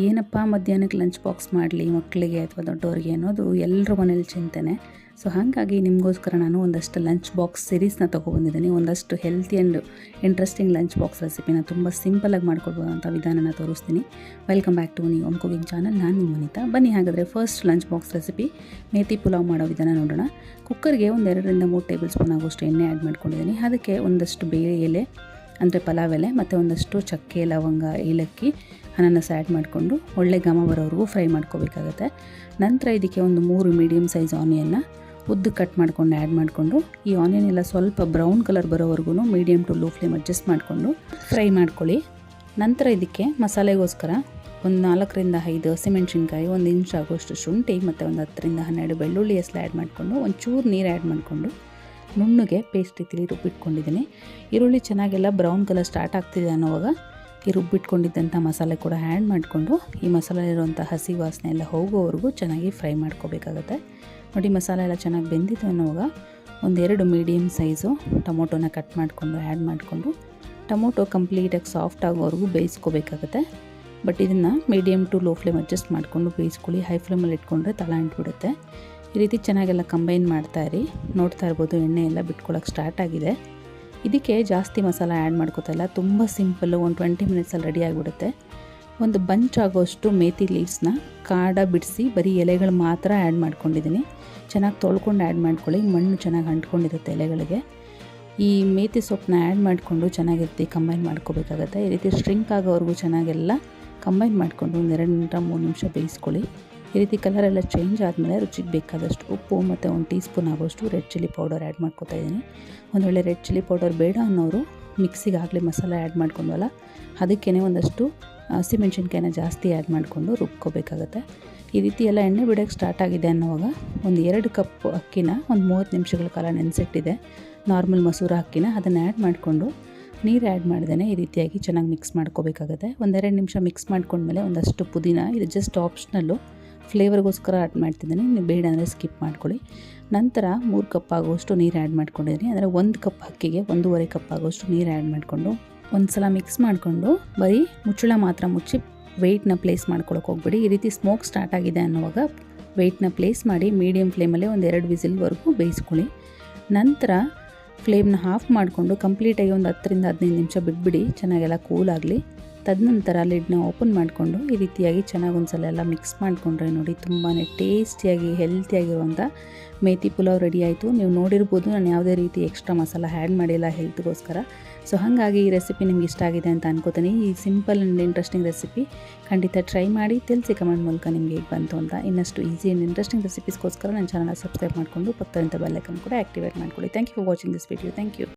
ಏನಪ್ಪ ಮಧ್ಯಾಹ್ನಕ್ಕೆ lunch box ಮಾಡಲಿ ಮಕ್ಕಳಿಗೆ ಅಥವಾ ದೊಡ್ಡವ್ರಿಗೆ ಅನ್ನೋದು ಎಲ್ಲರ ಮನೇಲಿ ಚಿಂತೆನೆ. ಸೊ ಹಾಗಾಗಿ ನಿಮಗೋಸ್ಕರ ನಾನು ಒಂದಷ್ಟು ಲಂಚ್ ಬಾಕ್ಸ್ ಸಿರೀಸ್ನ ತೊಗೊಬಂದಿದ್ದೀನಿ. ಒಂದಷ್ಟು healthy and interesting lunch box ರೆಸಿಪಿನ ತುಂಬ ಸಿಂಪಲಾಗಿ ಮಾಡ್ಕೊಡ್ಬೋದಂಥ ವಿಧಾನನ ತೋರಿಸ್ತೀನಿ. ವೆಲ್ಕಮ್ ಬ್ಯಾಕ್ ಟು ನೀವು ಓಮ್ ಕುಕಿಂಗ್ ಚಾನಲ್ ನಾನು ನಿಮ್ಮ ವನಿತಾ ಬನ್ನಿ ಹಾಗಾದರೆ first lunch box recipe methi pulao ಮಾಡೋ ವಿಧಾನ ನೋಡೋಣ. ಕುಕ್ಕರ್ಗೆ ಒಂದೆರಡರಿಂದ ಮೂರು ಟೇಬಲ್ ಸ್ಪೂನ್ ಆಗೋಷ್ಟು ಎಣ್ಣೆ ಆ್ಯಡ್ ಮಾಡ್ಕೊಂಡಿದ್ದೀನಿ. ಅದಕ್ಕೆ ಒಂದಷ್ಟು ಬೇಳೆ, ಎಲೆ ಅಂದರೆ ಪಲಾವ್ ಎಲೆ ಮತ್ತು ಒಂದಷ್ಟು ಚಕ್ಕೆ, ಲವಂಗ, ಏಲಕ್ಕಿ ಅನಾನಸ್ ಆ್ಯಡ್ ಮಾಡಿಕೊಂಡು ಒಳ್ಳೆ ಘಮ ಬರೋವರೆಗೂ ಫ್ರೈ ಮಾಡ್ಕೋಬೇಕಾಗತ್ತೆ. ನಂತರ ಇದಕ್ಕೆ ಒಂದು ಮೂರು ಮೀಡಿಯಮ್ ಸೈಜ್ ಆನಿಯನ್ನ ಉದ್ದು ಕಟ್ ಮಾಡ್ಕೊಂಡು ಆ್ಯಡ್ ಮಾಡಿಕೊಂಡು ಈ ಆನಿಯನ್ ಎಲ್ಲ ಸ್ವಲ್ಪ ಬ್ರೌನ್ ಕಲರ್ ಬರೋವರೆಗೂ medium to low flame adjust ಮಾಡಿಕೊಂಡು ಫ್ರೈ ಮಾಡ್ಕೊಳ್ಳಿ. ನಂತರ ಇದಕ್ಕೆ ಮಸಾಲೆಗೋಸ್ಕರ ಒಂದು ನಾಲ್ಕರಿಂದ ಐದು ಹಸಿಮೆಣ್ಸಿನ್ಕಾಯಿ, ಒಂದು ಇಂಚ್ ಆಗೋಷ್ಟು ಶುಂಠಿ ಮತ್ತು ಒಂದು ಹತ್ತರಿಂದ ಹನ್ನೆರಡು ಬೆಳ್ಳುಳ್ಳಿ ಎಸ್ಲು ಆ್ಯಡ್ ಮಾಡಿಕೊಂಡು ಒಂಚೂರು ನೀರು ಆ್ಯಡ್ ಮಾಡಿಕೊಂಡು ನುಣ್ಣಗೆ ಪೇಸ್ಟ್ ರೀತಿಲಿ ರುಬ್ಬಿಟ್ಕೊಂಡಿದ್ದೀನಿ. ಈರುಳ್ಳಿ ಚೆನ್ನಾಗೆಲ್ಲ ಬ್ರೌನ್ ಕಲರ್ ಸ್ಟಾರ್ಟ್ ಆಗ್ತಿದೆ ಅನ್ನೋವಾಗ ಈ ರುಬ್ಬಿಟ್ಕೊಂಡಿದ್ದಂಥ ಮಸಾಲೆ ಕೂಡ ಆ್ಯಡ್ ಮಾಡಿಕೊಂಡು ಈ ಮಸಾಲೆ ಇರುವಂಥ ಹಸಿ ವಾಸನೆ ಎಲ್ಲ ಹೋಗೋವರೆಗೂ ಚೆನ್ನಾಗಿ ಫ್ರೈ ಮಾಡ್ಕೋಬೇಕಾಗತ್ತೆ. ನೋಡಿ ಮಸಾಲೆ ಎಲ್ಲ ಚೆನ್ನಾಗಿ ಬೆಂದಿತ್ತು ಅನ್ನೋವಾಗ ಒಂದೆರಡು ಮೀಡಿಯಮ್ ಸೈಜು ಟೊಮೊಟೊನ ಕಟ್ ಮಾಡಿಕೊಂಡು ಆ್ಯಡ್ ಮಾಡಿಕೊಂಡು ಟೊಮೊಟೊ ಕಂಪ್ಲೀಟಾಗಿ ಸಾಫ್ಟ್ ಆಗೋವರೆಗೂ ಬೇಯಿಸ್ಕೋಬೇಕಾಗತ್ತೆ. ಬಟ್ ಇದನ್ನು medium to low flame adjust ಮಾಡಿಕೊಂಡು ಬೇಯಿಸ್ಕೊಳ್ಳಿ. ಹೈ ಫ್ಲೇಮಲ್ಲಿ ಇಟ್ಕೊಂಡ್ರೆ ತಳ ಅಂಟ್ಬಿಡುತ್ತೆ. ಈ ರೀತಿ ಚೆನ್ನಾಗೆಲ್ಲ ಕಂಬೈನ್ ಮಾಡ್ತಾ ಇರಿ ನೋಡ್ತಾ ಇರ್ಬೋದು ಎಣ್ಣೆ ಎಲ್ಲ ಬಿಟ್ಕೊಳ್ಳೋಕೆ ಸ್ಟಾರ್ಟ್ ಆಗಿದೆ. ಇದಕ್ಕೆ ಜಾಸ್ತಿ ಮಸಾಲ ಆ್ಯಡ್ ಮಾಡ್ಕೋತಾಯಿಲ್ಲ ತುಂಬ ಸಿಂಪಲ್ಲು ಒಂದು ಟ್ವೆಂಟಿ ಮಿನಿಟ್ಸಲ್ಲಿ ರೆಡಿ ಆಗಿಬಿಡುತ್ತೆ. ಒಂದು ಬಂಚ್ ಆಗೋಷ್ಟು ಮೇಥಿ ಲೀವ್ಸ್ನ ಕಾಡ ಬಿಡಿಸಿ, ಬರೀ ಎಲೆಗಳು ಮಾತ್ರ ಆ್ಯಡ್ ಮಾಡ್ಕೊಂಡಿದ್ದೀನಿ ಚೆನ್ನಾಗಿ ತೊಳ್ಕೊಂಡು ಆ್ಯಡ್ ಮಾಡ್ಕೊಳ್ಳಿ. ಮಣ್ಣು ಚೆನ್ನಾಗಿ ಅಂಟ್ಕೊಂಡಿರುತ್ತೆ ಎಲೆಗಳಿಗೆ. ಈ ಮೇಥಿ ಸೊಪ್ಪನ್ನ ಆ್ಯಡ್ ಮಾಡಿಕೊಂಡು ಚೆನ್ನಾಗಿರ್ತಿ ಕಂಬೈನ್ ಮಾಡ್ಕೋಬೇಕಾಗತ್ತೆ. ಈ ರೀತಿ ಸ್ಟ್ರಿಂಕ್ ಆಗೋವರೆಗೂ ಚೆನ್ನಾಗೆಲ್ಲ ಕಂಬೈನ್ ಮಾಡಿಕೊಂಡು ಒಂದು ಎರಡು ನಿಮಿಷ, ಮೂರು ನಿಮಿಷ ಬೇಯಿಸ್ಕೊಳ್ಳಿ. ಈ ರೀತಿ ಕಲರ್ ಎಲ್ಲ ಚೇಂಜ್ ಆದಮೇಲೆ ರುಚಿಗೆ ಬೇಕಾದಷ್ಟು ಉಪ್ಪು ಮತ್ತು ಒಂದು ಟೀ ಸ್ಪೂನ್ ಆಗೋಷ್ಟು ರೆಡ್ ಚಿಲ್ಲಿ ಪೌಡರ್ ಆ್ಯಡ್ ಮಾಡ್ಕೊತಾ ಇದ್ದೀನಿ. ಒಂದು ವೇಳೆ ರೆಡ್ ಚಿಲ್ಲಿ ಪೌಡರ್ ಬೇಡ ಅನ್ನೋರು ಮಿಕ್ಸಿಗೆ ಆಗಲಿ ಮಸಾಲೆ ಆ್ಯಡ್ ಮಾಡ್ಕೊಂಡ್ವಲ್ಲ ಅದಕ್ಕೇ ಒಂದಷ್ಟು ಹಸಿಮೆಣ್ಸಿನ್ಕಾಯಿನ ಜಾಸ್ತಿ ಆ್ಯಡ್ ಮಾಡಿಕೊಂಡು ರುಬ್ಕೋಬೇಕಾಗತ್ತೆ. ಈ ರೀತಿ ಎಲ್ಲ ಎಣ್ಣೆ ಬಿಡೋಕ್ಕೆ ಸ್ಟಾರ್ಟ್ ಆಗಿದೆ ಅನ್ನೋವಾಗ ಒಂದು ಎರಡು ಕಪ್ ಅಕ್ಕಿನ ಒಂದು ಮೂವತ್ತು ನಿಮಿಷಗಳ ಕಾಲ ನೆನೆಸಿಟ್ಟಿದೆ. ನಾರ್ಮಲ್ ಮಸೂರ ಅಕ್ಕಿನ ಅದನ್ನು ಆ್ಯಡ್ ಮಾಡಿಕೊಂಡು ನೀರು ಆ್ಯಡ್ ಮಾಡ್ದೇ ಈ ರೀತಿಯಾಗಿ ಚೆನ್ನಾಗಿ ಮಿಕ್ಸ್ ಮಾಡ್ಕೋಬೇಕಾಗುತ್ತೆ. ಒಂದೆರಡು ನಿಮಿಷ ಮಿಕ್ಸ್ ಮಾಡ್ಕೊಂಡ್ಮೇಲೆ ಒಂದಷ್ಟು ಪುದೀನ, ಇದು ಜಸ್ಟ್ ಆಪ್ಷನಲ್ಲು ಫ್ಲೇವರ್ಗೋಸ್ಕರ ಆ್ಯಡ್ ಮಾಡ್ತಿದ್ದೀನಿ. ನೀವು ಬೇಡ ಅಂದರೆ ಸ್ಕಿಪ್ ಮಾಡ್ಕೊಳ್ಳಿ. ನಂತರ ಮೂರು ಕಪ್ ಆಗುವಷ್ಟು ನೀರು ಆ್ಯಡ್ ಮಾಡ್ಕೊಂಡಿದ್ದೀನಿ. ಅಂದರೆ ಒಂದು ಕಪ್ ಅಕ್ಕಿಗೆ ಒಂದೂವರೆ ಕಪ್ ಆಗುವಷ್ಟು ನೀರು ಆ್ಯಡ್ ಮಾಡಿಕೊಂಡು ಒಂದು ಸಲ ಮಿಕ್ಸ್ ಮಾಡಿಕೊಂಡು ಬರೀ ಮುಚ್ಚಳ ಮಾತ್ರ ಮುಚ್ಚಿ ವೆಯ್ಟ್ನ ಪ್ಲೇಸ್ ಮಾಡ್ಕೊಳಕ್ಕೆ ಹೋಗ್ಬೇಡಿ. ಈ ರೀತಿ ಸ್ಮೋಕ್ ಸ್ಟಾರ್ಟ್ ಆಗಿದೆ ಅನ್ನುವಾಗ ವೆಯ್ಟ್ನ ಪ್ಲೇಸ್ ಮಾಡಿ ಮೀಡಿಯಮ್ ಫ್ಲೇಮಲ್ಲೇ ಒಂದು ಎರಡು ವಿಸಿಲ್ವರೆಗೂ ಬೇಯಿಸ್ಕೊಳ್ಳಿ. ನಂತರ ಫ್ಲೇಮ್ನ ಆಫ್ ಮಾಡಿಕೊಂಡು ಕಂಪ್ಲೀಟಾಗಿ ಒಂದು ಹತ್ತರಿಂದ ಹದಿನೈದು ನಿಮಿಷ ಬಿಟ್ಬಿಡಿ. ಚೆನ್ನಾಗೆಲ್ಲ ಕೂಲ್ ಆಗಲಿ. ತದನಂತರ ಲಿಡ್ನ ಓಪನ್ ಮಾಡಿಕೊಂಡು ಈ ರೀತಿಯಾಗಿ ಚೆನ್ನಾಗಿ ಒಂದ್ಸಲ ಎಲ್ಲ ಮಿಕ್ಸ್ ಮಾಡಿಕೊಂಡ್ರೆ ನೋಡಿ ತುಂಬಾ ಟೇಸ್ಟಿಯಾಗಿ ಹೆಲ್ತಿಯಾಗಿರುವಂಥ ಮೇಥಿ ಪುಲಾವ್ ರೆಡಿ ಆಯಿತು. ನೀವು ನೋಡಿರ್ಬೋದು ನಾನು ಯಾವುದೇ ರೀತಿ ಎಕ್ಸ್ಟ್ರಾ ಮಸಾಲ ಆ್ಯಡ್ ಮಾಡಿಲ್ಲ ಹೆಲ್ತ್ಗೋಸ್ಕರ ಸೊ ಹಾಗಾಗಿ ಈ ರೆಸಿಪಿ ನಿಮ್ಗೆ ಇಷ್ಟ ಆಗಿದೆ ಅಂತ ಅನ್ಕೋತೀನಿ. ಈ ಸಿಂಪಲ್ ಆ್ಯಂಡ್ ಇಂಟ್ರೆಸ್ಟಿಂಗ್ ರೆಸಿಪಿ ಖಂಡಿತ ಟ್ರೈ ಮಾಡಿ, ತಿಳಿಸಿ ಕಮೆಂಟ್ ಮೂಲಕ ನಿಮಗೆ ಹೇಗೆ ಬಂತು ಅಂತ. ಇನ್ನಷ್ಟು ಈಸಿ ಆ್ಯಂಡ್ ಇಂಟ್ರೆಸ್ಟಿಂಗ್ ರೆಸಿಪೀಸ್ಗೋಸ್ಕರ ನನ್ನ ಚಾನಲ್ ಸಬ್ಸ್ಕ್ರೈಬ್ ಮಾಡಿಕೊಂಡು ಪಕ್ಕದಂಥ ಬೆಲ್ಲೈಕನ್ ಕೂಡ ಆ್ಯಕ್ಟಿವೇಟ್ ಮಾಡ್ಕೊಳ್ಳಿ. Thank you for watching this video thank you